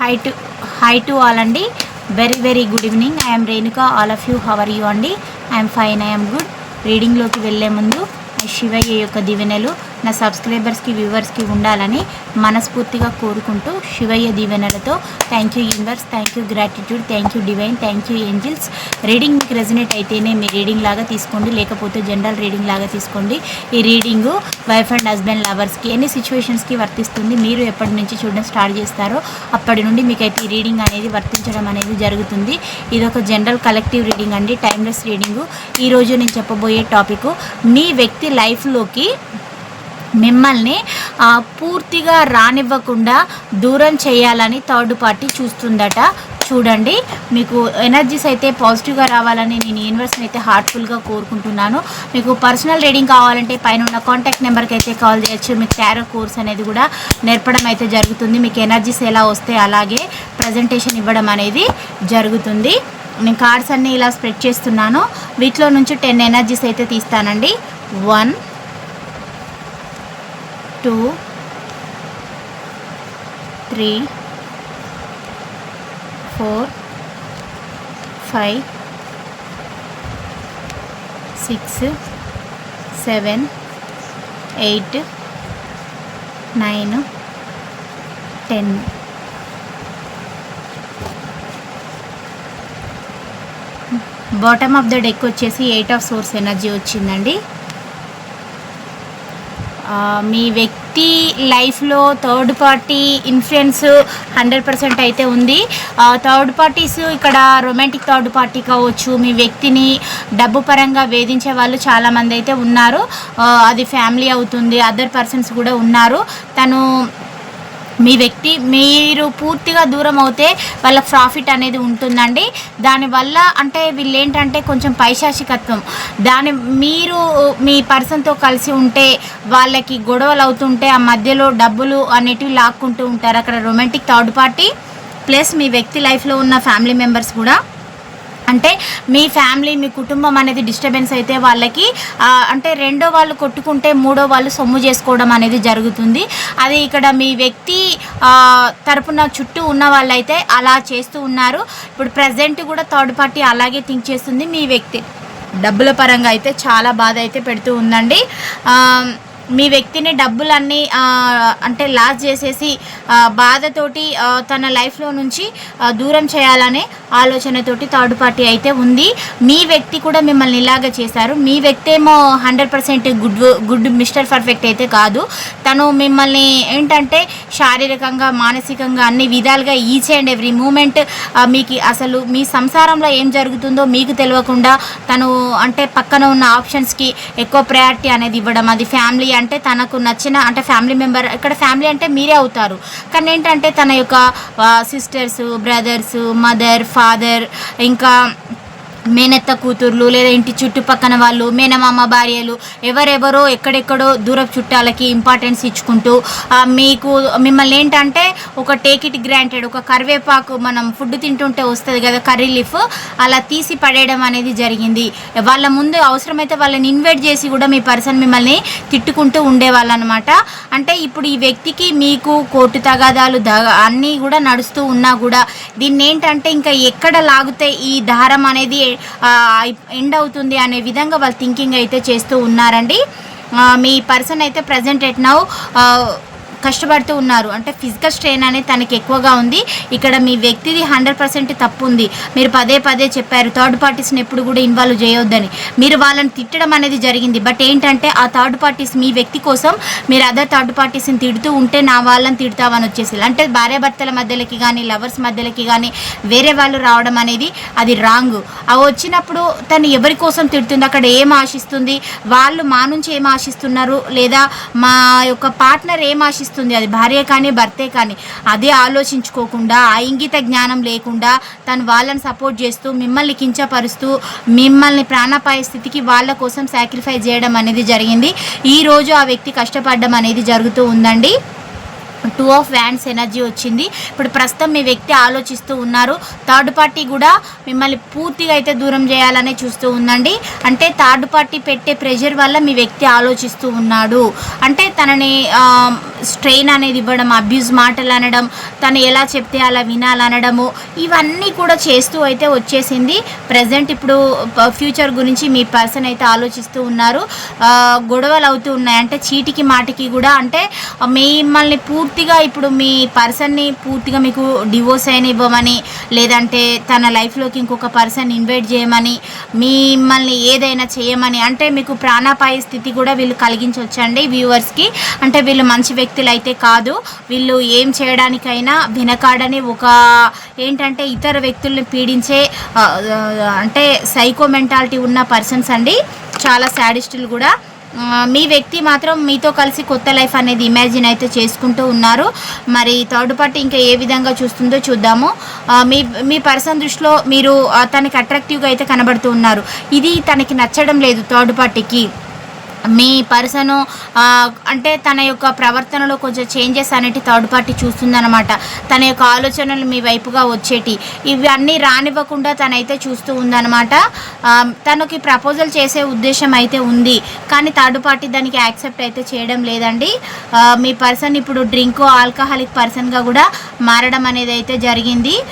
Hi to hi to all అండి very very good evening I'm Renuka all of you how are you అండి I'm fine I'm good రీడింగ్లోకి వెళ్ళే ముందు శివయ్య యొక్క దివెనలు. నా సబ్స్క్రైబర్స్కి వ్యూవర్స్కి ఉండాలని మనస్ఫూర్తిగా కోరుకుంటూ శివయ్య దీవెనలతో thank you universe thank you gratitude thank you divine thank you angels reading మీకు రెజినేట్ అయితేనే మీ రీడింగ్ లాగా తీసుకోండి లేకపోతే జనరల్ రీడింగ్ లాగా తీసుకోండి. ఈ రీడింగ్ వైఫ్ అండ్ హస్బెండ్ లవర్స్కి ఎన్ని సిచ్యువేషన్స్కి వర్తిస్తుంది మీరు ఎప్పటి నుంచి చూడడం స్టార్ట్ చేస్తారో అప్పటి నుండి మీకైతే ఈ రీడింగ్ అనేది వర్తించడం అనేది జరుగుతుంది. ఇది ఒక జనరల్ కలెక్టివ్ రీడింగ్ అండి టైమ్లెస్ రీడింగు ఈరోజు నేను చెప్పబోయే టాపిక్ మీ వ్యక్తి లైఫ్లోకి మిమ్మల్ని పూర్తిగా రానివ్వకుండా దూరం చేయాలని థర్డ్ పార్టీ చూస్తుందట. చూడండి మీకు ఎనర్జీస్ అయితే పాజిటివ్గా రావాలని నేను యూనివర్స్ని అయితే హార్ట్ఫుల్గా కోరుకుంటున్నాను. మీకు పర్సనల్ రీడింగ్ కావాలంటే పైన ఉన్న కాంటాక్ట్ నెంబర్కి అయితే కాల్ చేయొచ్చు. మీకు టారో కోర్స్ అనేది కూడా నేర్పడం అయితే జరుగుతుంది. మీకు ఎనర్జీస్ ఎలా వస్తే అలాగే ప్రజెంటేషన్ ఇవ్వడం అనేది జరుగుతుంది. నేను కార్డ్స్ అన్నీ ఇలా స్ప్రెడ్ చేస్తున్నాను. వీటిలో నుంచి టెన్ ఎనర్జీస్ అయితే తీస్తానండి. One two three four five six seven eight nine ten. Bottom of the deck వచ్చేసి ఎయిట్ ఆఫ్ సోర్స్ ఎనర్జీ వచ్చిందండి. మీ వ్యక్తి లైఫ్లో third party influence hundred percent అయితే ఉంది. థర్డ్ పార్టీస్ ఇక్కడ రొమాంటిక్ థర్డ్ పార్టీ కావచ్చు మీ వ్యక్తిని డబ్బు పరంగా వేధించే వాళ్ళు చాలామంది అయితే ఉన్నారు. అది ఫ్యామిలీ అవుతుంది అదర్ పర్సన్స్ కూడా ఉన్నారు. తను మీ వ్యక్తి మీరు పూర్తిగా దూరం అవుతే వాళ్ళ ప్రాఫిట్ అనేది ఉంటుందండి. దానివల్ల అంటే వీళ్ళు ఏంటంటే కొంచెం పైశాచికత్వం దాని మీరు మీ పర్సన్తో కలిసి ఉంటే వాళ్ళకి గొడవలు అవుతుంటే ఆ మధ్యలో డబ్బులు అనేటివి లాక్కుంటూ ఉంటారు. అక్కడ రొమాంటిక్ థర్డ్ పార్టీ ప్లస్ మీ వ్యక్తి లైఫ్లో ఉన్న ఫ్యామిలీ మెంబర్స్ కూడా. అంటే మీ ఫ్యామిలీ మీ కుటుంబం అనేది డిస్టర్బెన్స్ అయితే వాళ్ళకి అంటే రెండో వాళ్ళు కొట్టుకుంటే మూడో వాళ్ళు సొమ్ము చేసుకోవడం అనేది జరుగుతుంది. అది ఇక్కడ మీ వ్యక్తి తరపున చుట్టూ ఉన్న వాళ్ళైతే అలా చేస్తూ ఉన్నారు. ఇప్పుడు ప్రజెంట్ కూడా థర్డ్ పార్టీ అలాగే థింక్ చేస్తుంది మీ వ్యక్తి. డబ్బుల పరంగా అయితే చాలా బాధ అయితే పెడుతూ ఉందండి. మీ వ్యక్తిని డబ్బులన్నీ అంటే లాస్ చేసేసి బాధతోటి తన లైఫ్లో నుంచి దూరం చేయాలనే ఆలోచనతోటి థర్డ్ పార్టీ అయితే ఉంది. మీ వ్యక్తి కూడా మిమ్మల్ని ఇలాగ చేశారు. మీ వ్యక్తి ఏమో hundred percent good good mister perfect అయితే కాదు. తను మిమ్మల్ని ఏంటంటే శారీరకంగా మానసికంగా అన్ని విధాలుగా ఈచ్ అండ్ ఎవ్రీ మూమెంట్ మీకు అసలు మీ సంసారంలో ఏం జరుగుతుందో మీకు తెలియకుండా తను అంటే పక్కన ఉన్న ఆప్షన్స్కి ఎక్కువ ప్రయారిటీ అనేది ఇవ్వడం అది ఫ్యామిలీ అంటే తనకు నచ్చిన అంటే ఫ్యామిలీ మెంబర్ ఇక్కడ ఫ్యామిలీ అంటే మీరే అవుతారు. కానీ ఏంటంటే తన యొక్క సిస్టర్స్ బ్రదర్స్ మదర్ ఫాదర్ ఇంకా మేనత్త కూతుర్లు లేదా ఇంటి చుట్టుపక్కన వాళ్ళు మేనమామ భార్యలు ఎవరెవరో ఎక్కడెక్కడో దూర చుట్టాలకి ఇంపార్టెన్స్ ఇచ్చుకుంటూ మీకు మిమ్మల్ని ఏంటంటే ఒక టేక్ ఇట్ గ్రాంటెడ్ ఒక కరివేపాకు మనం ఫుడ్ తింటుంటే వస్తుంది కదా కర్రీ లీఫ్ అలా తీసి పడేయడం అనేది జరిగింది. వాళ్ళ ముందు అవసరమైతే వాళ్ళని ఇన్వైట్ చేసి కూడా మీ పర్సన్ మిమ్మల్ని తిట్టుకుంటూ ఉండేవాళ్ళు అనమాట అంటే ఇప్పుడు ఈ వ్యక్తికి మీకు కోర్టు తగాదాలు అన్నీ కూడా నడుస్తూ ఉన్నా కూడా దీన్ని ఏంటంటే ఇంకా ఎక్కడ లాగితే ఈ దారం అనేది ఎండ్ అవుతుంది అనే విధంగా వాళ్ళు థింకింగ్ అయితే చేస్తూ ఉన్నారండి. మీ పర్సన్ అయితే ప్రజెంట్ ఎట్ నౌ కష్టపడుతూ ఉన్నారు. అంటే ఫిజికల్ స్ట్రెయిన్ అనేది తనకి ఎక్కువగా ఉంది. ఇక్కడ మీ వ్యక్తిది హండ్రెడ్ పర్సెంట్ తప్పు ఉంది. మీరు పదే పదే చెప్పారు థర్డ్ పార్టీస్ని ఎప్పుడు కూడా ఇన్వాల్వ్ చేయొద్దని. మీరు వాళ్ళని తిట్టడం అనేది జరిగింది. బట్ ఏంటంటే ఆ థర్డ్ పార్టీస్ మీ వ్యక్తి కోసం మీరు అదర్ థర్డ్ పార్టీస్ని తిడుతూ ఉంటే నా వాళ్ళని తిడతామని వచ్చేసి అంటే భార్యాభర్తల మధ్యలోకి కానీ లవర్స్ మధ్యలోకి కానీ వేరే వాళ్ళు రావడం అనేది అది రాంగ్. అవి వచ్చినప్పుడు తను ఎవరి కోసం తిడుతుంది? అక్కడ ఏం ఆశిస్తుంది? వాళ్ళు మా నుంచి ఏం ఆశిస్తున్నారు? లేదా మా యొక్క పార్ట్నర్ ఏం ఇస్తుంది అది భార్య కానీ భర్తే కానీ. అదే ఆలోచించుకోకుండా ఆ ఇంగిత జ్ఞానం లేకుండా తను వాళ్ళని సపోర్ట్ చేస్తూ మిమ్మల్ని కించపరుస్తూ మిమ్మల్ని ప్రాణాపాయ స్థితికి వాళ్ళ కోసం సాక్రిఫై చేయడం అనేది జరిగింది. ఈరోజు ఆ వ్యక్తి కష్టపడడం అనేది జరుగుతూ ఉందండి. టూ ఆఫ్ వ్యాండ్స్ ఎనర్జీ వచ్చింది. ఇప్పుడు ప్రస్తుతం మీ వ్యక్తి ఆలోచిస్తూ ఉన్నారు. థర్డ్ పార్టీ కూడా మిమ్మల్ని పూర్తిగా అయితే దూరం చేయాలనే చూస్తూ ఉందండి. అంటే థర్డ్ పార్టీ పెట్టే ప్రెషర్ వల్ల మీ వ్యక్తి ఆలోచిస్తూ ఉన్నాడు. అంటే తనని స్ట్రెయిన్ అనేది ఇవ్వడం అబ్యూజ్ మాటలు అనడం తను ఎలా చెప్తే అలా వినాలనడము ఇవన్నీ కూడా చేస్తూ అయితే వచ్చేసింది. ప్రజెంట్ ఇప్పుడు ఫ్యూచర్ గురించి మీ పర్సన్ అయితే ఆలోచిస్తూ ఉన్నారు. గొడవలు అవుతూ ఉన్నాయి. అంటే చీటికి మాటికి కూడా అంటే మిమ్మల్ని పూర్తిగా ఇప్పుడు మీ పర్సన్ని పూర్తిగా మీకు డివోర్స్ అయిన ఇవ్వమని లేదంటే తన లైఫ్లోకి ఇంకొక పర్సన్ ఇన్వైట్ చేయమని మిమ్మల్ని ఏదైనా చేయమని అంటే మీకు ప్రాణాపాయ స్థితి కూడా వీళ్ళు కలిగించవచ్చండి వ్యూవర్స్కి అంటే వీళ్ళు మంచి వ్యక్తి అయితే కాదు. వీళ్ళు ఏం చేయడానికైనా వెనకాడని ఒక ఏంటంటే ఇతర వ్యక్తుల్ని పీడించే అంటే సైకో మెంటాలిటీ ఉన్న పర్సన్స్ అండి. చాలా శాడిస్టులు కూడా. మీ వ్యక్తి మాత్రం మీతో కలిసి కొత్త లైఫ్ అనేది ఇమాజిన్ అయితే చేసుకుంటూ ఉన్నారు. మరి థర్డ్ పార్టీ ఇంకా ఏ విధంగా చూస్తుందో చూద్దాము. మీ మీ పర్సన్ దృష్టిలో మీరు తనకి అట్రాక్టివ్గా అయితే కనబడుతూ ఉన్నారు. ఇది తనకి నచ్చడం లేదు థర్డ్ పార్టీకి మీ పర్సను అంటే తన యొక్క ప్రవర్తనలో కొంచెం చేంజెస్ అనేటి థర్డ్ పార్టీ చూస్తుందన్నమాట. తన యొక్క ఆలోచనలు మీ వైపుగా వచ్చేటి. ఇవన్నీ రానివ్వకుండా తనైతే చూస్తూ ఉందన్నమాట. తనకి ప్రపోజల్ చేసే ఉద్దేశం అయితే ఉంది. కానీ థర్డ్ పార్టీ దానికి యాక్సెప్ట్ అయితే చేయడం లేదండి. మీ పర్సన్ ఇప్పుడు డ్రింక్ ఆల్కహాలిక్ పర్సన్గా కూడా మారడం అనేది అయితే జరిగింది.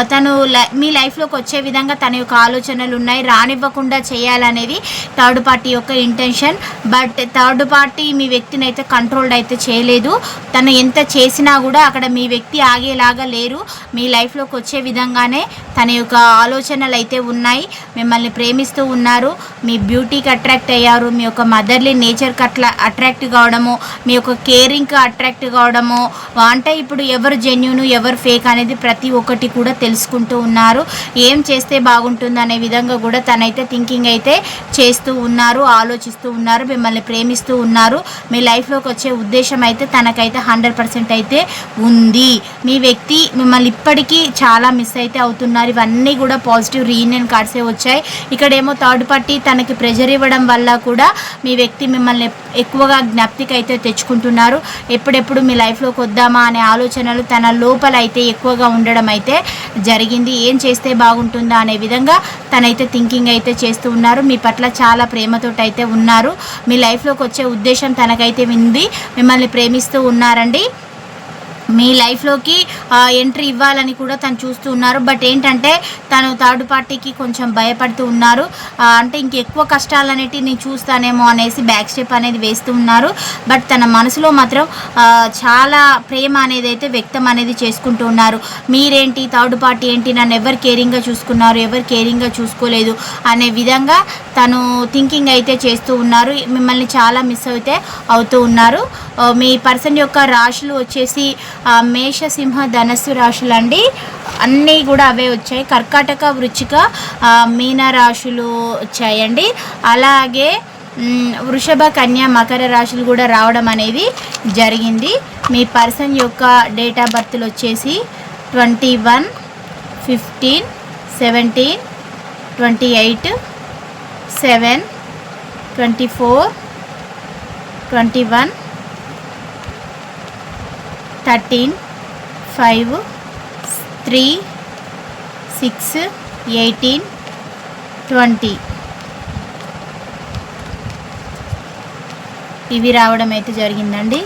తను లై- మీ లైఫ్లోకి వచ్చే విధంగా తన యొక్క ఆలోచనలు ఉన్నాయి. రానివ్వకుండా చేయాలనేది థర్డ్ పార్టీ యొక్క ఇంటెన్షన్. బట్ థర్డ్ పార్టీ మీ వ్యక్తిని అయితే కంట్రోల్డ్ అయితే చేయలేదు. తను ఎంత చేసినా కూడా అక్కడ మీ వ్యక్తి ఆగేలాగా లేరు. మీ లైఫ్లోకి వచ్చే విధంగానే తన యొక్క ఆలోచనలు అయితే ఉన్నాయి. మిమ్మల్ని ప్రేమిస్తూ ఉన్నారు. మీ బ్యూటీకి అట్రాక్ట్ అయ్యారు. మీ యొక్క మదర్లీ నేచర్కి అట్లా అట్రాక్ట్ కావడము మీ యొక్క కేరింగ్కి అట్రాక్ట్ కావడము అంటే ఇప్పుడు ఎవరు జెన్యున్ ఎవరు ఫేక్ అనేది ప్రతి ఒక్కటి కూడా తెలుసుకుంటూ ఉన్నారు. ఏం చేస్తే బాగుంటుంది అనే విధంగా కూడా తనైతే థింకింగ్ అయితే చేస్తూ ఉన్నారు ఆలోచిస్తూ ఉన్నారు మిమ్మల్ని ప్రేమిస్తూ ఉన్నారు. మీ లైఫ్లోకి వచ్చే ఉద్దేశం అయితే తనకైతే హండ్రెడ్ పర్సెంట్ అయితే ఉంది. మీ వ్యక్తి మిమ్మల్ని ఇప్పటికీ చాలా మిస్ అయితే అవుతున్నారు. ఇవన్నీ కూడా పాజిటివ్ రీయూనియన్ కార్డ్సే వచ్చాయి. ఇక్కడేమో థర్డ్ పార్టీ తనకి ప్రెజర్ ఇవ్వడం వల్ల కూడా మీ వ్యక్తి మిమ్మల్ని ఎక్కువగా జ్ఞప్తికి అయితే తెచ్చుకుంటున్నారు. ఎప్పుడెప్పుడు మీ లైఫ్లోకి వద్దామా అనే ఆలోచనలు తన లోపల అయితే ఎక్కువగా ఉండడం అయితే జరిగింది. ఏం చేస్తే బాగుంటుందా అనే విధంగా తనైతే థింకింగ్ అయితే చేస్తూ ఉన్నారు. మీ పట్ల చాలా ప్రేమతోటి అయితే ఉన్నారు. మీ లైఫ్లోకి వచ్చే ఉద్దేశం తనకైతే ఉంది. మిమ్మల్ని ప్రేమిస్తూ ఉన్నారండి. మీ లైఫ్లోకి ఎంట్రీ ఇవ్వాలని కూడా తను చూస్తూ ఉన్నారు. బట్ ఏంటంటే తను థర్డ్ పార్టీకి కొంచెం భయపడుతూ ఉన్నారు. అంటే ఇంకెక్కువ కష్టాలు అనేటివి నేను చూస్తానేమో అనేసి బ్యాక్ స్టెప్ అనేది వేస్తూ ఉన్నారు. బట్ తన మనసులో మాత్రం చాలా ప్రేమ అనేది అయితే వ్యక్తం అనేది చేసుకుంటూ ఉన్నారు. మీరేంటి థర్డ్ పార్టీ ఏంటి నన్ను ఎవరు కేరింగ్గా చూసుకున్నారు ఎవరు కేరింగ్గా చూసుకోలేదు అనే విధంగా తను థింకింగ్ అయితే చేస్తూ ఉన్నారు. మిమ్మల్ని చాలా మిస్ అయితే అవుతూ ఉన్నారు. మీ పర్సన్ యొక్క రాశులు వచ్చేసి మేషసింహ ధనస్సు రాశులు అండి అన్నీ కూడా అవే వచ్చాయి. కర్కాటక వృచ్చిక మీన రాశులు వచ్చాయండి. అలాగే వృషభ కన్య మకర రాశులు కూడా రావడం అనేది జరిగింది. మీ పర్సన్ యొక్క డేట్ ఆఫ్ బర్త్లు వచ్చేసి twenty one fifteen seventeen twenty eight seven twenty four twenty one thirteen five three six eighteen twenty. ఇవి రావడం అయితే జరిగిందండి.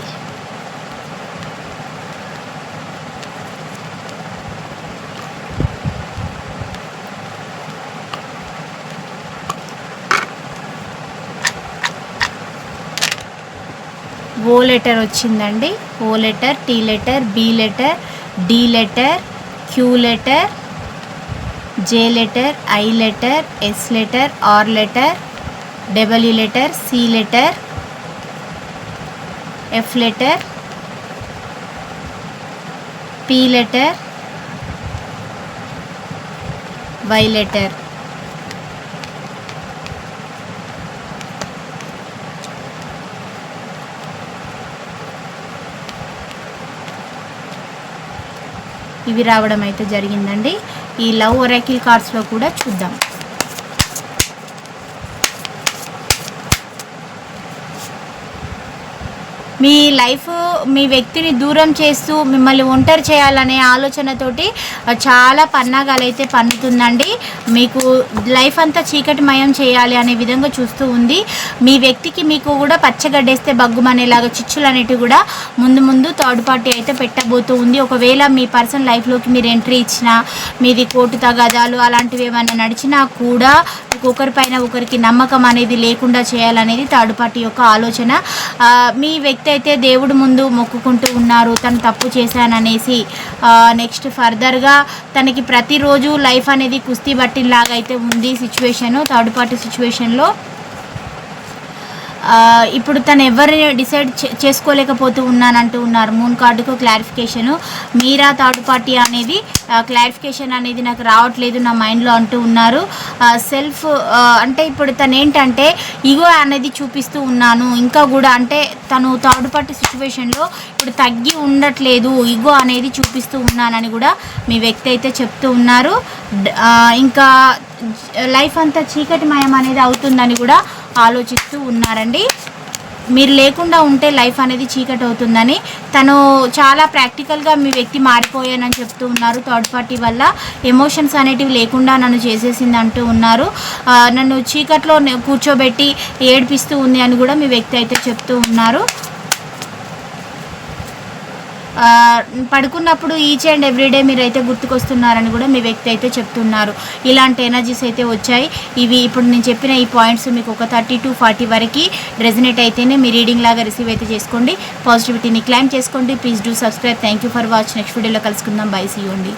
ఓ లెటర్ వచ్చిందండి. O letter T letter B letter D letter Q letter J letter I letter S letter R letter W letter C letter F letter P letter Y letter. ఇవి రావడం అయితే జరిగిందండి. ఈ లవ్ ఒరాకిల్ కార్డ్స్లో కూడా చూద్దాం. మీ life మీ వ్యక్తిని దూరం చేస్తూ మిమ్మల్ని ఒంటరి చేయాలనే ఆలోచనతోటి చాలా పన్నాగాలు అయితే పన్నుతుందండి. మీకు లైఫ్ అంతా చీకటిమయం చేయాలి అనే విధంగా చూస్తూ ఉంది. మీ వ్యక్తికి మీకు కూడా పచ్చగడ్డేస్తే బగ్గుమనేలాగా చిచ్చులు అనేటివి కూడా ముందు ముందు థర్డ్ పార్టీ అయితే పెట్టబోతూ ఉంది. ఒకవేళ మీ పర్సన్ లైఫ్లోకి మీరు ఎంట్రీ ఇచ్చినా మీది కోర్టు తగాదాలు అలాంటివి ఏమైనా నడిచినా కూడా మీకు ఒకరిపైన ఒకరికి నమ్మకం అనేది లేకుండా చేయాలనేది థర్డ్ పార్టీ యొక్క ఆలోచన. మీ వ్యక్తి అయితే దేవుడు ముందు మొక్కుకుంటూ ఉన్నారు తను తప్పు చేశాననేసి నెక్స్ట్ ఫర్దర్గా తనకి ప్రతిరోజు లైఫ్ అనేది కుస్తీ బట్టిలాగా అయితే ఉంది సిచ్యువేషను థర్డ్ పార్టీ సిచ్యువేషన్లో ఇప్పుడు తను ఎవరు డిసైడ్ చే- చేసుకోలేకపోతూ ఉన్నానంటూ ఉన్నారు. మూన్ కార్డుకు క్లారిఫికేషన్ మీరా థర్డ్ పార్టీ అనేది క్లారిఫికేషన్ అనేది నాకు రావట్లేదు నా మైండ్లో అంటూ ఉన్నారు. సెల్ఫ్ అంటే ఇప్పుడు తను ఏంటంటే ఇగో అనేది చూపిస్తూ ఉన్నాను. ఇంకా కూడా అంటే తను థర్డ్ పార్టీ సిచ్యువేషన్లో ఇప్పుడు తగ్గి ఉండట్లేదు. ఇగో అనేది చూపిస్తూ ఉన్నానని కూడా మీ వ్యక్తి అయితే చెప్తూ ఉన్నారు. ఇంకా లైఫ్ అంతా చీకటిమయం అనేది అవుతుందని కూడా ఆలోచిస్తూ ఉన్నారండి. మీరు లేకుండా ఉంటే లైఫ్ అనేది చీకటి అవుతుందని. తను చాలా ప్రాక్టికల్గా మీ వ్యక్తి మారిపోయానని చెప్తూ ఉన్నారు. థర్డ్ పార్టీ వల్ల ఎమోషన్స్ అనేటివి లేకుండా నన్ను చేసేసింది అంటూ ఉన్నారు. నన్ను చీకట్లో కూర్చోబెట్టి ఏడిపిస్తూ ఉంది అని కూడా మీ వ్యక్తి అయితే చెప్తూ ఉన్నారు. పడుకున్నప్పుడు ఈచ్ అండ్ ఎవ్రీడే మీరు అయితే గుర్తుకొస్తున్నారని కూడా మీ వ్యక్తి అయితే చెప్తున్నారు. ఇలాంటి ఎనర్జీస్ అయితే వచ్చాయి. ఇవి ఇప్పుడు నేను చెప్పిన ఈ పాయింట్స్ మీకు ఒక థర్టీ టు ఫార్టీ వరకు రెజినేట్ అయితేనే మీ రీడింగ్ లాగా రిసీవ్ అయితే చేసుకోండి. పాజిటివిటీని క్లైమ్ చేసుకోండి. Please do subscribe thank you for watch next వీడియోలో కలుసుకుందాం. బై సీ అండి.